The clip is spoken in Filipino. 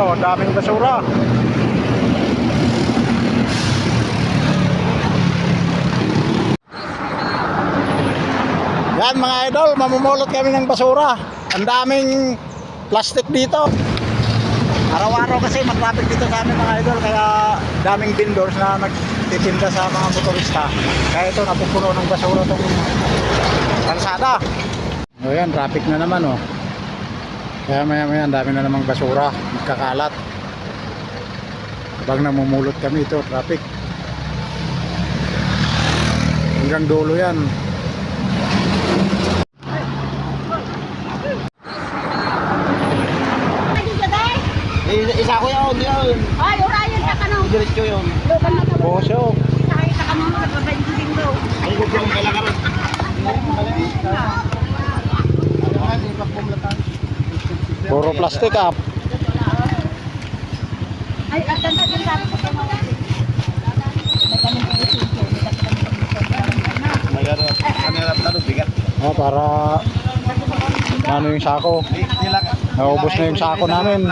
oh, daming basura. Yan mga idol, mamumulot kami ng basura. Ang daming plastic dito. Araw-araw kasi matraffic dito sa amin mga idol kaya daming vendors na nagtitinda sa mga motorista. Kaya ito napupuno ng basura itong kalsada. O yan, traffic na naman oh. Kaya maya maya ang dami na namang basura, magkakalat. Habang namumulot kami ito, traffic. Hanggang dulo yan. Isa ko yun, yun. Ay, orayan ka ka no. Diretso yun. Lukan na ka mo. Bosyo. Kahit ka mo nagbabayin din daw. Ay, yung kailangan. Puro plastic ah. Ay, at mo. Magano, ano na tanong bigat. Oh, para ano yung sako. Naubos na yung sako namin.